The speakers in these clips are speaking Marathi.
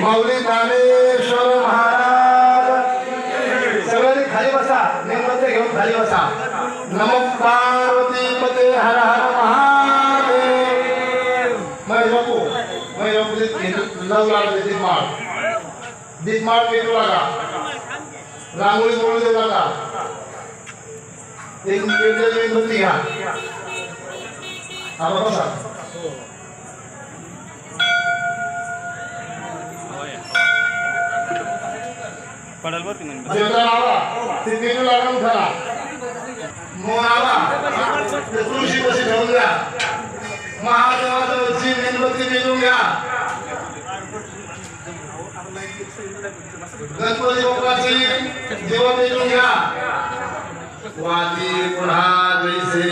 माऊली ज्ञानेश्वर महाराज. सगळ्यांनी खाली बसा. निमंत्रण घेऊन खाली बसा. पार्वती पते हर हर महादेव. महेश बापू महेश बापू लव लागले दीपमाळ दीपमाळ पेटू लागा. रांगोळी बोलू देऊ लागा. एक पेटलेली घ्या. हा बसा पडल लावा ते लागून उठाला मोह आला ते तुळशी पशी ठेवून द्या महादेवाजवळची मेणबत्ती घ्या गणपती बाप्पाची देव पेटून घ्या. वाती पुढा जैसे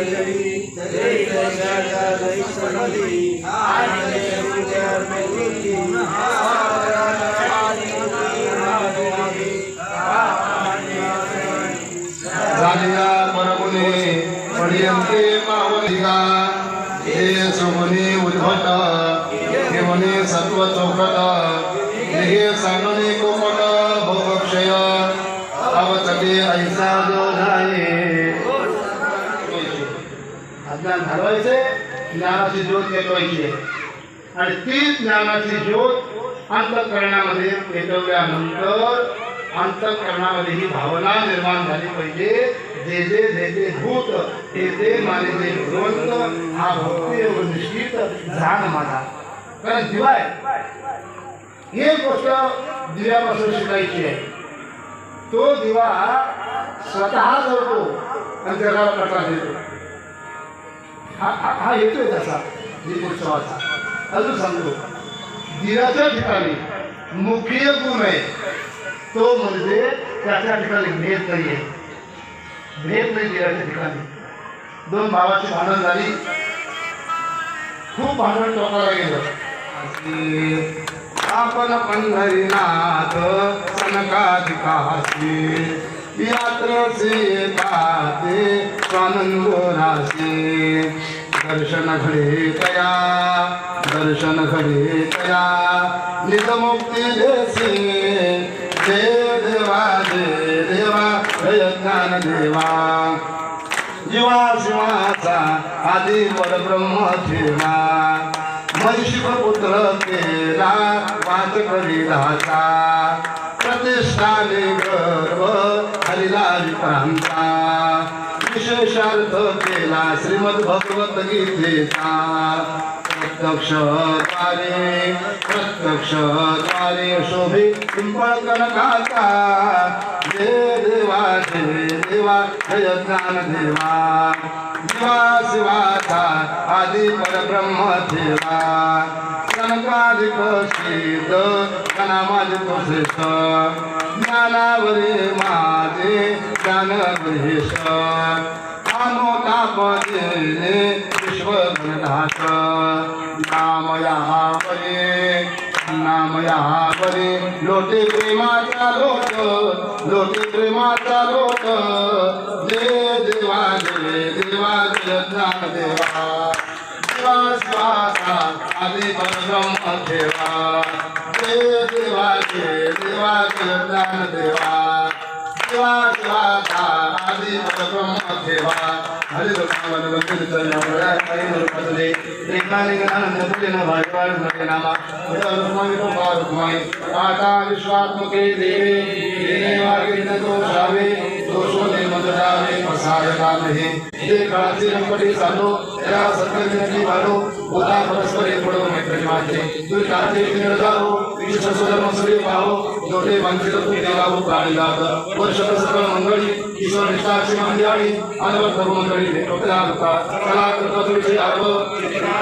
प्रभागरी दैत जगा दैसनदी आणि पर्यंते हे सुमने उद्भट हे म्हणे सत्व चौकट हे सांगणे कोमट भोगक्षय अवचटे ऐसा अज्ञान घालवायचे ज्ञानाची ज्योत पेटवायची आहे. आणि ती ज्ञानाची ज्योत अंतकरणामध्ये पेटवल्यानंतर अंतकरणामध्ये ही भावना निर्माण झाली पाहिजे. जे जे जे जे भूत ते ते माने जे भगवंत हा भक्ती योग निश्चित झाड माझा कारण दिवाय हे गोष्ट दिव्यापासून शिकायची आहे. तो दिवा स्वतः जळतो आणि जगाला प्रकाश देतो. हा हा येतोय त्याचा दीपोत्सवाचा अजून सांगतो दिराच्या ठिकाणी मुख्य गुण आहे. तो म्हणजे त्याच्या ठिकाणी भेद नाही आहे भेद नाही दिराच्या ठिकाणी. दोन भावाची भांडण झाली. खूप भांडण टोकाला गेलं. आपण पंढरीनाथ सनकाधिकासी सीताते पाते रासे दर्शन घडे तया दर्शन घडे तया निजमुक्ती देसे देव देवा दे देवा. जय ज्ञान देवा जीवा शिवाचा आदी परब्रह्म ठेवा. महिषिक पुत्र केला वाच करीलाचा प्रतिष्ठाने गर्व झालेला विक्रांता विशेषार्थ केला श्रीमद भगवत गीतेचा. प्रत्यक्षद्वारे प्रत्यक्षद्वारे शोभे पिंपळ कनकाचा जे देवा जय देवा जय ज्ञान देवा. जीवा शिवाचा आदि परब्रह्म देवा. कनकाधिक शीत कनामाधिक श्रेष्ठ. ज्ञानावरे माझे ज्ञान गृहेश नाम नामया परे नामया परे लोटे प्रेमाचा लोट लोटे प्रेमाचा लोट. जे देवा जे देवा जय ज्ञान देवा. देवा स्वासा आदि परब्रह्म देवा. जय देवा जय देवा जय देवा देवा देवा आदि परब्रह्म देवा हरि भगवान वंदन चरण हरि नरपतले एकालिंगानंद पुलिन भाजवार नरे नामा रुक्माई रूपा माता विश्वात्मके देवे देने वागे न दोषावे दोषो निर्मदावे प्रसाद कामहे त्या होता परस्पर एक पडो मैत्री माझे तुम्ही काचे जाओ सुधर्म सूर्य पाहो जोटे तू देवाहो प्राणी सकळ मंगळी ईश्वर निष्ठाची मंदिराळी अनवट सर्व मंडळी कला कृतृचे अर्भ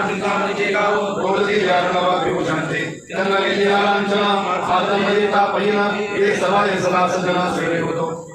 चिंतामणीचे गाव गोडती व्याकरणवा विभूषणते त्यांना लांछन आत्ममध्ये हे सभा हे सभा सज्जन सगळे होतो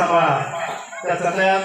सांभाळा त्या सगळ्या